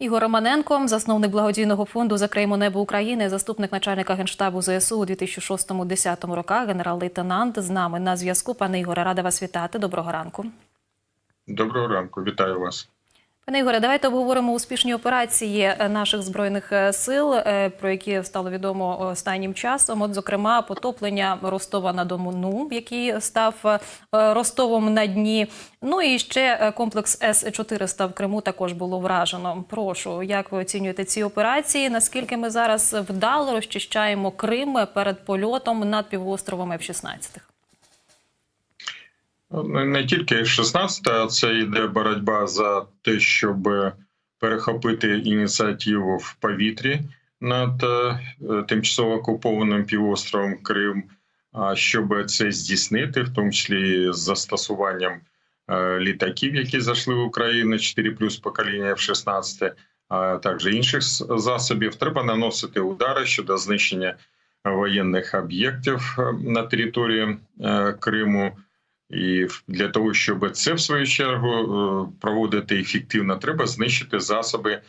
Ігор Романенко, засновник благодійного фонду за Креймо Небо України, заступник начальника генштабу ЗСУ у 2006-2010 роках, генерал-лейтенант з нами на зв'язку. Пане Ігоре, рада вас вітати. Доброго ранку. Доброго ранку, вітаю вас. Пане Ігоре, давайте обговоримо успішні операції е, наших збройних е, сил, е, про які стало відомо останнім часом. От, зокрема, потоплення Ростова на Дону, який став Ростовом на дні. Ну і ще комплекс С 400 в Криму також було вражено. Прошу, як ви оцінюєте ці операції? Наскільки ми зараз вдало розчищаємо Крим перед польотом над півостровом F-16? Не не тільки F-16, а це йде боротьба за те, щоб перехопити ініціативу в повітрі над е, тимчасово окупованим півостровом Крим, а щоб це здійснити, в тому числі з застосуванням е, літаків, які зайшли в Україну 4 плюс покоління F-16, а також інших засобів, треба наносити удари щодо знищення воєнних об'єктів е, на території Криму. І для того, щоб це в свою чергу е, проводити ефективно, треба знищити засоби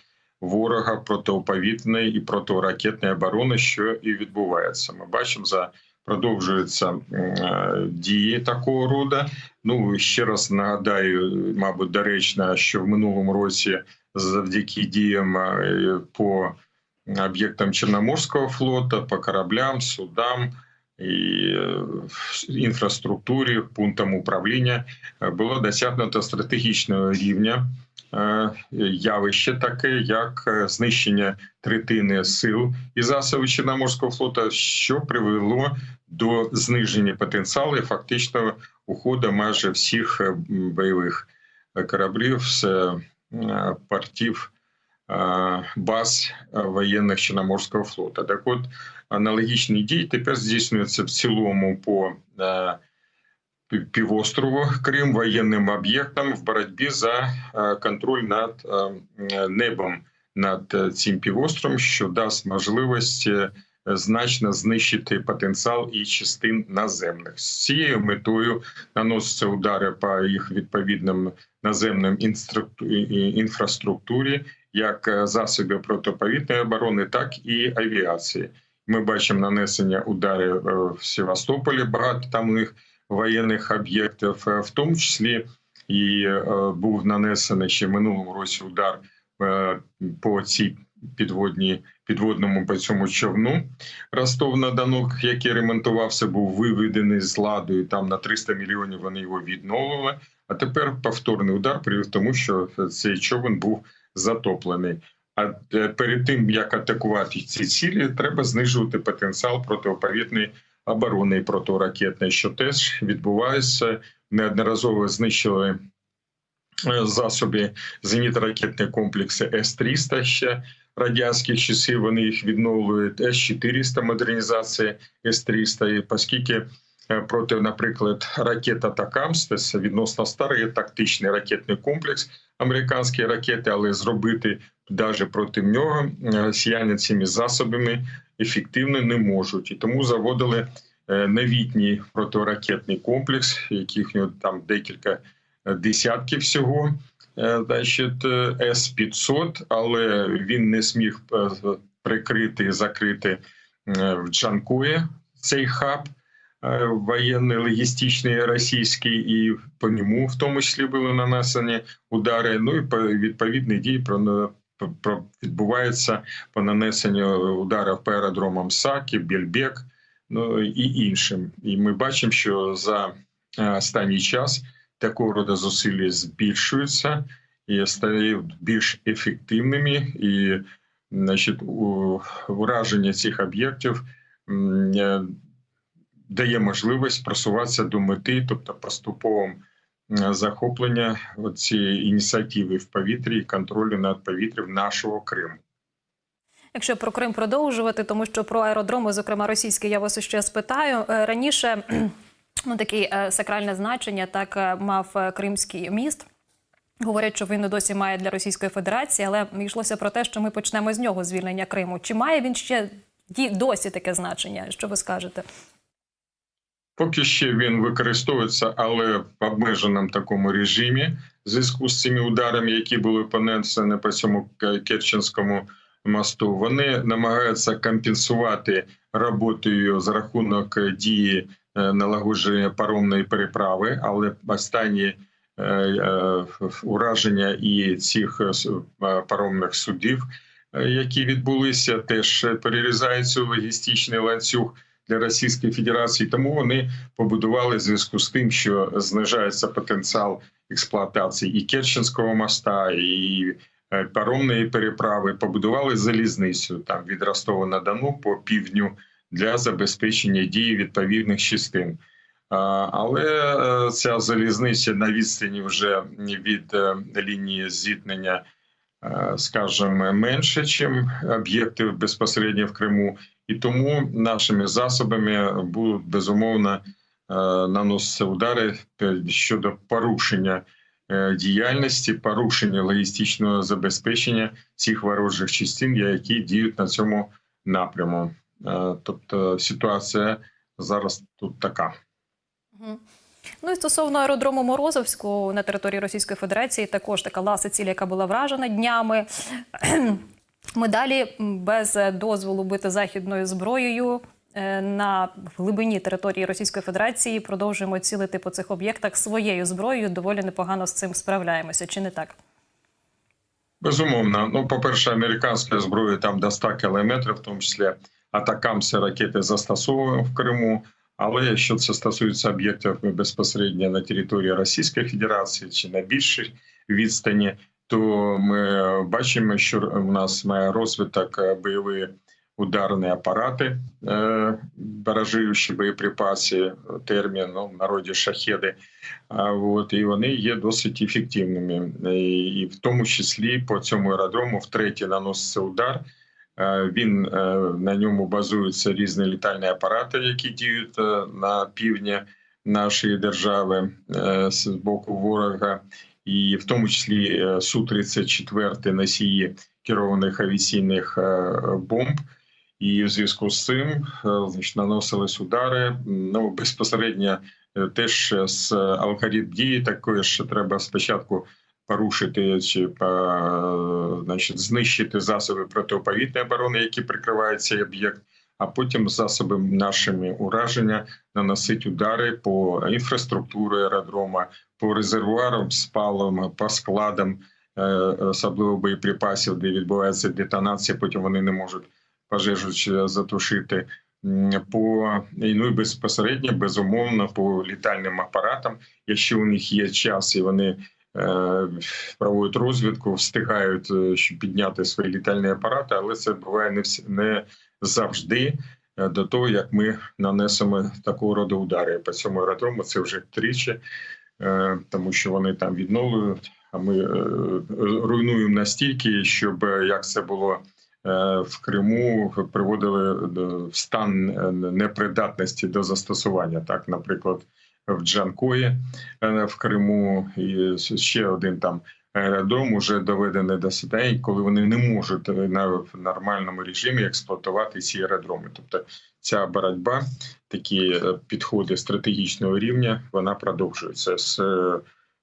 ворога протиповітряної і протиракетної оборони, що і відбувається. Ми бачимо за продовжуються е, дії такого роду. Ну ще раз нагадаю, мабуть, доречно, що в минулому році завдяки діям е, по об'єктам Чорноморського флоту, по кораблям, судам і інфраструктурі, пунктам управління е, було досягнуто стратегічного рівня е, явище таке, як знищення третини сил і засобів Чорноморського флоту, що привело до зниження потенціалу і фактично уходу майже всіх бойових кораблів з портів баз е, воєнних Чорноморського флоту. Так от аналогічні дії тепер здійснюються в цілому по е, півострову Крим воєнним об'єктам в боротьбі за е, контроль над е, е, небом над е, цим півостровом, що дасть можливість е, значно знищити потенціал і частин наземних з цією метою наносяться удари по їх відповідним наземним інфраструктурі, як е, засобів протиповітряної оборони, так і авіації. Ми бачимо нанесення ударів е, в Севастополі. Багато там у них воєнних об'єктів, е, в тому числі і був нанесений ще минулому році удар по цій підводній підводному по цьому човну Ростов на Дону, який ремонтувався, був виведений з ладу, і там на 300 мільйонів вони його відновили. А тепер повторний удар привів тому, що цей човен був затоплений. А е, перед тим як атакувати ці цілі, треба знижувати потенціал протиповітряної оборони і протиракетної, що теж відбувається. Неодноразово знищили е, засоби зенітно-ракетні комплекси С-300 ще радянських часів. Вони їх відновлюють С-400 модернізація С-300, і оскільки проти, наприклад, ракета Такамс, це відносно старий тактичний ракетний комплекс американські ракети, але зробити навіть проти нього е, росіяни цими засобами ефективно не можуть, і тому заводили е, новітній протиракетний комплекс, яких там декілька е, десятків всього. е, е, С-500, але він не зміг е, прикрити і закрити е, в Джанкої цей хаб е, воєнний логістичний російський, і по ньому в тому числі були нанесені удари. Ну і по відповідні дії про про по нанесенню ударів по аеродромам Сакі, Більбек, ну і іншим. І ми бачимо, що за е, останній час такого роду зусилля збільшуються і стають більш ефективними, і значить, ураження цих об'єктів дає можливість просуватися до мети, тобто поступовим е, захоплення цієї ініціативи в повітрі і контролю над повітрям нашого Криму. Якщо про Крим продовжувати, тому що про аеродроми, зокрема російські, я вас ще спитаю Е, раніше. Ну, таке сакральне значення так е, мав Кримський міст. Говорять, що він досі має для Російської Федерації, але йшлося про те, що ми почнемо з нього звільнення Криму. Чи має він ще досі таке значення? Що ви скажете? Поки ще він використовується, але в обмеженому такому режимі в зв'язку з цими ударами, які були понесені по цьому Керченському мосту. Вони намагаються компенсувати роботою за рахунок дії е, налагодження паромної переправи, але останні е, е, ураження і цих паромних судів, які відбулися, теж перерізають цю логістичний ланцюг для Російської Федерації. Тому вони побудували в зв'язку з тим, що знижається потенціал експлуатації і Керченського моста, і е, паромної переправи. Побудували залізницю там від Ростова на Дону по півдню для забезпечення дії відповідних частин. Але е, ця залізниця на відстані вже від е, лінії зіткнення, скажімо, менше, ніж об'єкти безпосередньо в Криму, і тому нашими засобами будуть безумовно е, наноситися удари е, щодо порушення е, діяльності, порушення логістичного забезпечення цих ворожих частин, які діють на цьому напряму. Е, Тобто ситуація зараз тут така. Ну і стосовно аеродрому Морозовського на території Російської Федерації, також така ласа ціль, яка була вражена днями. Ми далі без дозволу бити західною зброєю е, на глибині території Російської Федерації продовжуємо цілити по цих об'єктах своєю зброєю. Доволі непогано з цим справляємося, чи не так? Безумовно. Ну, по-перше, американська зброя там до 100 кілометрів, в тому числі атакамси ракети застосовуємо в Криму. Але якщо це стосується об'єктів безпосередньо на території Російської Федерації чи на більшій відстані, то ми бачимо, що у нас має розвиток е, бойові ударні апарати, е, баражуючі боєприпаси, термін ну, в народі шахеди. А, От, і вони є досить ефективними. І в тому числі по цьому аеродрому втретє наноситься удар. Е, Він е, на ньому базуються різні літальні апарати, які діють е, на півдні нашої держави з боку ворога, і в тому числі су 34 носії керованих авіаційних бомб. І в зв'язку з цим значить, наносились удари. Ну безпосередньо теж з алгоритм дії такої, що треба спочатку порушити чи е, значить, знищити засоби протиповітряної оборони, які прикривають цей об'єкт, а потім засобами нашими ураження наносити удари по інфраструктурі аеродрома, по резервуарам з паливом, по складам, е, особливо боєприпасів, де відбувається детонація, потім вони не можуть пожежу затушити. По ну і безпосередньо безумовно по літальним апаратам, якщо у них є час і вони проводять розвідку, встигають е, підняти свої літальні апарати, але це буває не всі не завжди. е, До того як ми нанесемо такого роду удари по цьому аеродрому, це вже тричі, е, тому що вони там відновлюють. А ми е, руйнуємо настільки, щоб е, як це було е, в Криму, приводили в стан е, непридатності до застосування. Так, наприклад, в Джанкої е, в Криму, і ще один там аеродром уже доведений до ситуації, коли вони не можуть е, на в нормальному режимі експлуатувати ці аеродроми. Тобто ця боротьба, такі е, підходи стратегічного рівня, вона продовжується з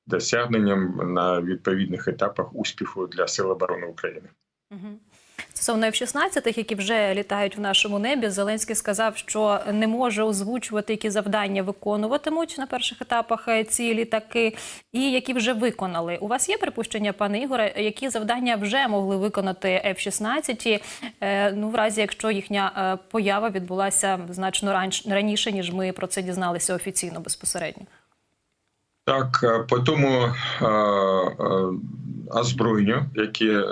досягненням на відповідних етапах успіху для Сил оборони України. Стосовно F-16, які вже літають в нашому небі, Зеленський сказав, що не може озвучувати, які завдання виконуватимуть на перших етапах е, ці літаки, і які вже виконали. У вас є припущення, пане Ігоре, які завдання вже могли виконати F-16, е, ну в разі якщо їхня е, поява відбулася значно раніше, ніж ми про це дізналися офіційно безпосередньо. Так, е, по тому е, е, озброєнню, яке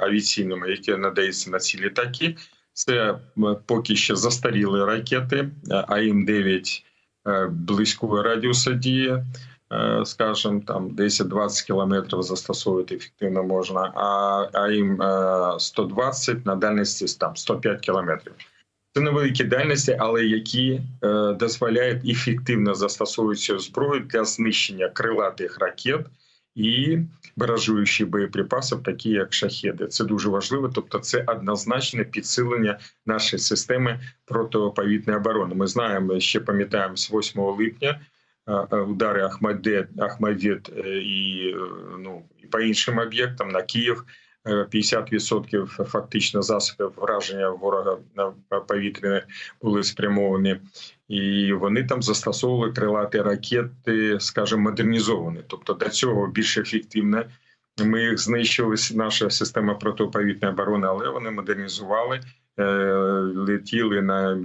авіаційному, яке надається на ці літаки, це поки що застаріли ракети АІМ-9 е, близького радіуса дії, е, скажімо, там 10-20 кілометрів застосовувати ефективно можна, а АІМ-120 на дальності там 105 кілометрів. Це невеликі дальності, але які е, дозволяють ефективно застосовувати цю зброю для знищення крилатих ракет і баражуючі боєприпасів, такі як шахеди. Це дуже важливо. Тобто, це однозначне підсилення нашої системи протиповітряної оборони. Ми знаємо, ще пам'ятаємо з 8 липня е, е, удари Ахмадет, Ахмадет е, і е, ну і по іншим об'єктам на Київ. Е, 50% фактично засобів враження ворога на повітряне були спрямовані, і вони там застосовували крилаті ракети, скажімо, модернізовані. Тобто до цього більш ефективно. Ми їх знищили наша система протиповітряної оборони, але вони модернізували, е, летіли на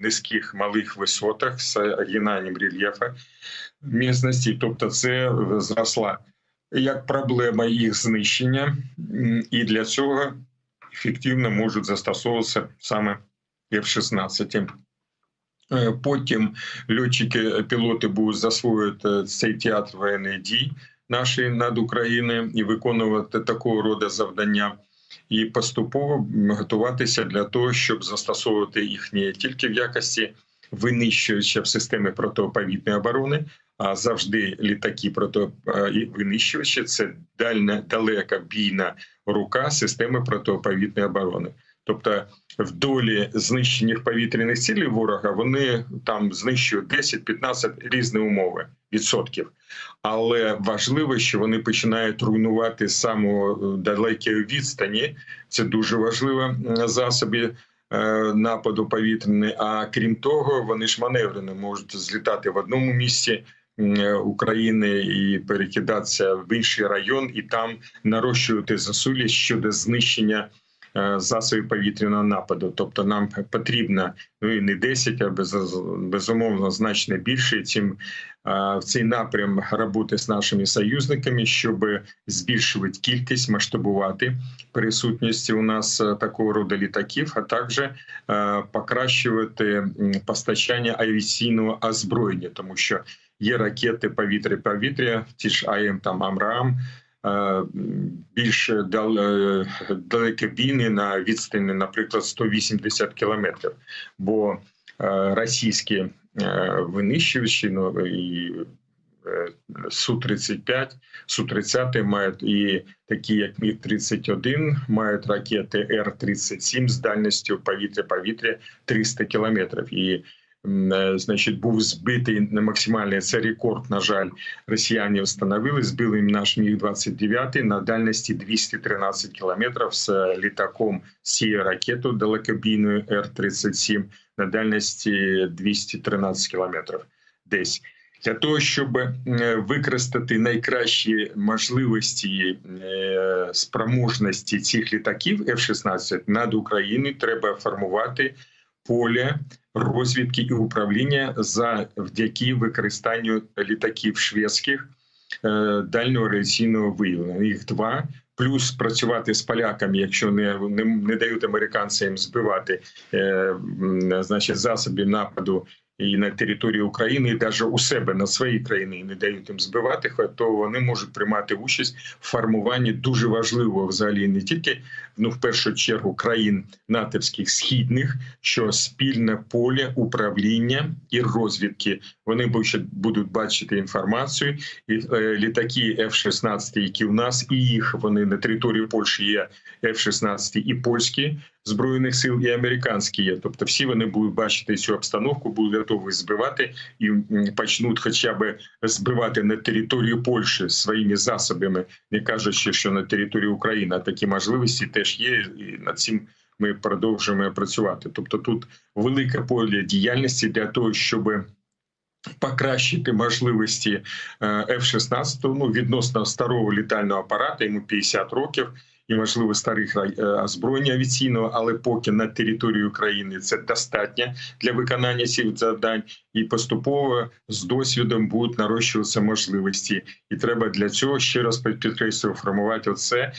низьких малих висотах з оригінальним рельєфом місності. Тобто, це зросла як проблема їх знищення, і для цього ефективно можуть застосовуватися саме F-16. Е, Потім льотчики, пілоти будуть засвоювати цей театр воєнних дій наші над Україною і виконувати такого роду завдання, і поступово готуватися для того, щоб застосовувати їх не тільки в якості винищувача в системі протиповітряної оборони, а завжди літаки противинищувачі – це дальня далека бійна рука системи протиповітряної оборони. Тобто в долі знищених повітряних цілей ворога вони там знищують 10-15 різні умови відсотків. Але важливо, що вони починають руйнувати з самого далекої відстані. Це дуже важливо м, засоби е, нападу повітряний. А крім того, вони ж маневрені можуть злітати в одному місці. України і перекидатися в інший район, і там нарощувати засулі щодо знищення е, засобів повітряного нападу. Тобто нам потрібно ну і не 10, а без, безумовно значно більше. Цим е, в цей напрям роботи з нашими союзниками, щоб збільшувати кількість, масштабувати присутність у нас е, такого роду літаків, а також е, покращувати постачання авіаційного озброєння, тому що є ракети повітря-повітря, ті ж АМ там Амрам. Е, Більш е, далекобійні на відстані, наприклад, 180 кілометрів. Бо е, російські винищувачі ну, і е, Су-35, Су-30 мають і такі, як Міг-31, мають ракети Р-37 з дальністю повітря-повітря 300 кілометрів. І Значить, був збитий на максимальний це рекорд. На жаль, росіяни встановили. Збили їм наш міг 29 на дальності 213 кілометрів з літаком з цією ракетою далекобійною Р-37 на дальності 213 кілометрів. Десь для того, щоб е, використати найкращі можливості е, спроможності цих літаків F-16 над Україною, треба формувати поле розвідки і управління завдяки використанню літаків шведських е, дальнього радіаційного виявлення. Їх два. Плюс працювати з поляками, якщо не не, не дають американцям збивати е, значить засобів нападу і на території України, і навіть у себе на своїй країні і не дають їм збивати, то вони можуть приймати участь в формуванні дуже важливого взагалі не тільки ну в першу чергу країн натовських східних, що спільне поле управління і розвідки. Вони будуть- бачити інформацію, і е, літаки F-16, які у нас, і їх вони на території Польщі є F-16 і польські збройних сил, і американські є. Тобто, всі вони будуть бачити цю обстановку, будуть готові збивати і почнуть, хоча б збивати на території Польщі своїми засобами, не кажучи, що на території України такі можливості теж є, і над цим ми продовжуємо працювати. Тобто, тут велике поле діяльності для того, щоб покращити можливості е, F-16, ну відносно старого літального апарату, йому 50 років. І можливо старих е, озброєння авіаційного, але поки на території України це достатньо для виконання цих завдань, і поступово з досвідом будуть нарощуватися можливості. І треба для цього ще раз підкреслюю, формувати оце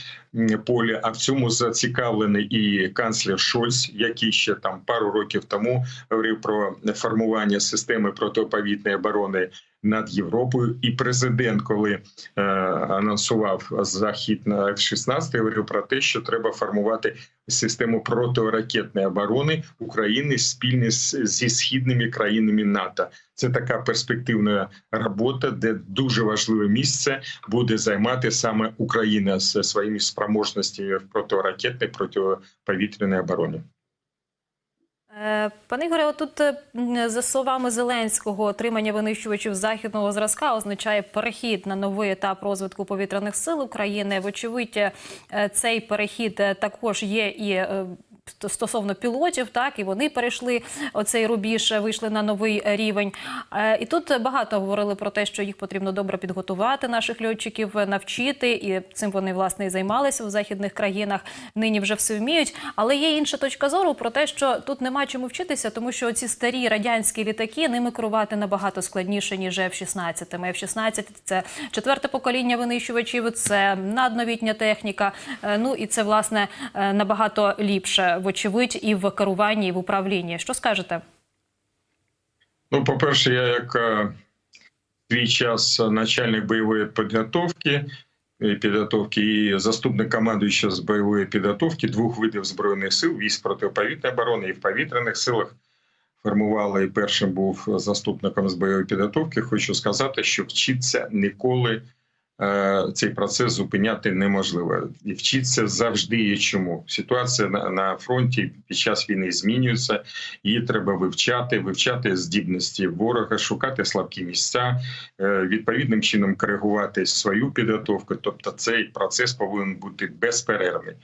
поле. А в цьому зацікавлений і канцлер Шольц, який ще там пару років тому говорив про формування системи протиповітряної оборони над Європою. І президент, коли е, анонсував захід на F-16, говорив про те, що треба формувати систему протиракетної оборони України спільно зі східними країнами НАТО. Це така перспективна робота, де дуже важливе місце буде займати саме Україна з своїми спроможностями в протиракетній протиповітряній обороні. Е, Пане Ігоре, отут е, за словами Зеленського, отримання винищувачів західного зразка означає перехід на новий етап розвитку повітряних сил України. Вочевидь, е, цей перехід також є і. Ст- Стосовно пілотів, так і вони перейшли оцей рубіж, е, вийшли на новий рівень. Е, І тут багато говорили про те, що їх потрібно добре підготувати, наших льотчиків е, навчити, і цим вони власне і займалися в західних країнах. Нині вже все вміють. Але є інша точка зору про те, що тут нема чому вчитися, тому що ці старі радянські літаки ними керувати набагато складніше ніж F-16. F-16 – це четверте покоління винищувачів, це надновітня техніка. Ну і це власне набагато ліпше, вочевидь, і в керуванні, і в управлінні. Що скажете? Ну, по-перше, я як е, свій час начальник бойової підготовки, е, підготовки і заступник командуючого з бойової підготовки двох видів збройних сил, військ протиповітряної оборони і в повітряних силах формували і першим був заступником з бойової підготовки. Хочу сказати, що вчитися ніколи цей процес зупиняти неможливо. І вчитися завжди є чому. Ситуація на, на фронті під час війни змінюється. Її треба вивчати, вивчати здібності ворога, шукати слабкі місця, е, відповідним чином коригувати свою підготовку. Тобто, цей процес повинен бути безперервний.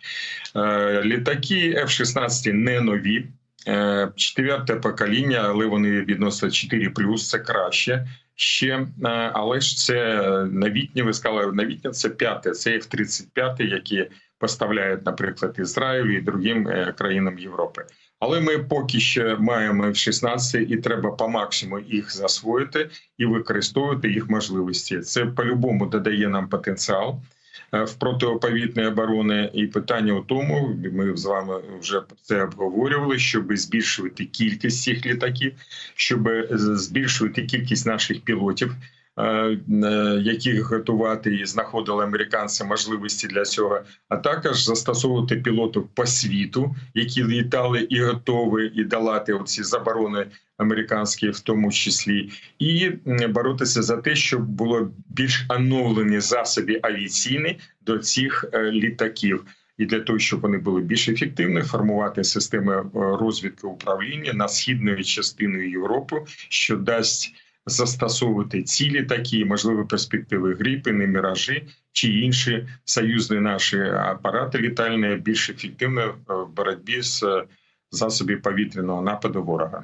Е, Літаки F-16 не нові. Е, Четверте покоління, але вони відносно 4 це краще ще. Е, Але ж це новітні, ви сказали, новітні це п'яте, це F-35, які поставляють, наприклад, Ізраїлю і другим е, країнам Європи. Але ми поки ще маємо F-16 і треба по максимуму їх засвоїти і використовувати їх можливості. Це по-любому додає нам потенціал е, в протиповітній оборони. І питання у тому, ми з вами вже це обговорювали, щоб збільшувати кількість цих літаків, щоб збільшувати кількість наших пілотів. Е, е, Яких готувати і знаходили американці можливості для цього, а також застосовувати пілотів по світу, які літали і готові, і долати оці заборони американські, в тому числі, і боротися за те, щоб було більш оновлені засоби авіаційні до цих е, літаків. І для того, щоб вони були більш ефективні, формувати системи розвідки управління на східною частиною Європи, що дасть застосовувати цілі, такі можливо, перспективи гріпини, міражі чи інші союзні наші апарати літальні більш ефективно е, в боротьбі з е, засобів повітряного нападу ворога.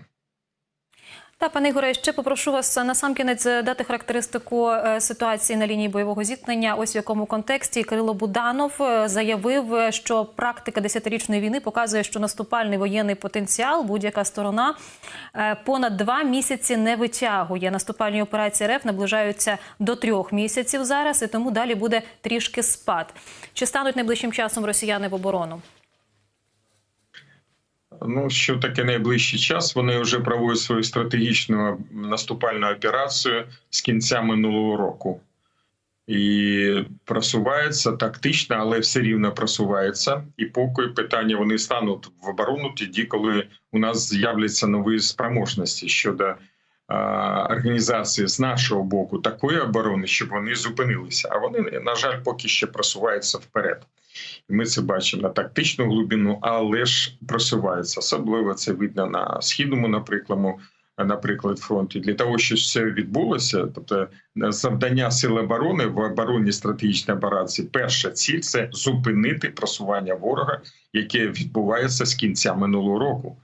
Та пане Ігоре, ще попрошу вас на сам кінець дати характеристику е, ситуації на лінії бойового зіткнення. Ось в якому контексті Кирило Буданов е, заявив, що практика десятирічної війни показує, що наступальний воєнний потенціал будь-яка сторона е, понад два місяці не витягує. Наступальні операції РФ наближаються до трьох місяців зараз, і тому далі буде трішки спад. Чи стануть найближчим часом росіяни в оборону? Ну, що таке найближчий час? Вони вже проводять свою стратегічну наступальну операцію з кінця минулого року. І просувається тактично, але все рівно просувається. І поки питання вони стануть в оборону тоді, коли у нас з'являться нові спроможності щодо а, організації з нашого боку такої оборони, щоб вони зупинилися. А вони, на жаль, поки ще просуваються вперед. Ми це бачимо на тактичну глибину, але ж просуваються. Особливо це видно на східному, наприклад, наприклад, фронті. Для того, щоб це відбулося, тобто завдання сил оборони в обороні стратегічної операції, перша ціль це зупинити просування ворога, яке відбувається з кінця минулого року.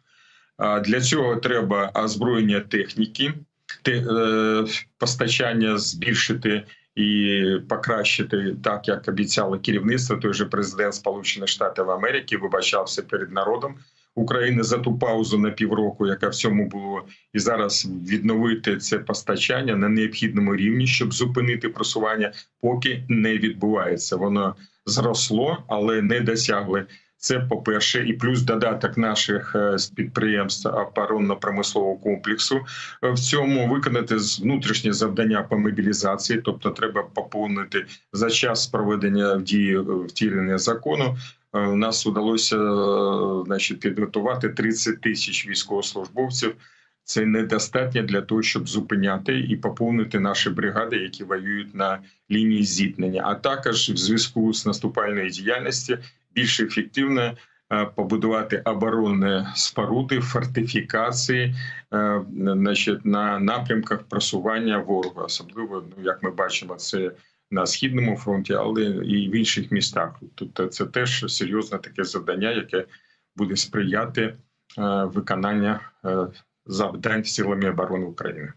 Для цього треба озброєння техніки, те- е, постачання збільшити і покращити так, як обіцяло керівництво. Той же президент Сполучених Штатів Америки вибачався перед народом України за ту паузу на півроку, яка в цьому було, і зараз відновити це постачання на необхідному рівні, щоб зупинити просування, поки не відбувається. Воно зросло, але не досягли Це по-перше, і плюс додаток наших е, підприємств оборонно-промислового комплексу е, в цьому виконати внутрішнє завдання по мобілізації, тобто треба поповнити за час проведення в дії е, втілення закону. У нас вдалося значить, підготувати 30 тисяч військовослужбовців. Це недостатньо для того, щоб зупиняти і поповнити наші бригади, які воюють на лінії зіткнення, а також в зв'язку з наступальною діяльністю більш ефективно е, побудувати оборонні споруди, фортифікації, е, значить, на напрямках просування ворога, особливо ну як ми бачимо, це на східному фронті, але і в інших містах. Тобто це теж серйозне таке завдання, яке буде сприяти е, виконання завдань силами оборони України.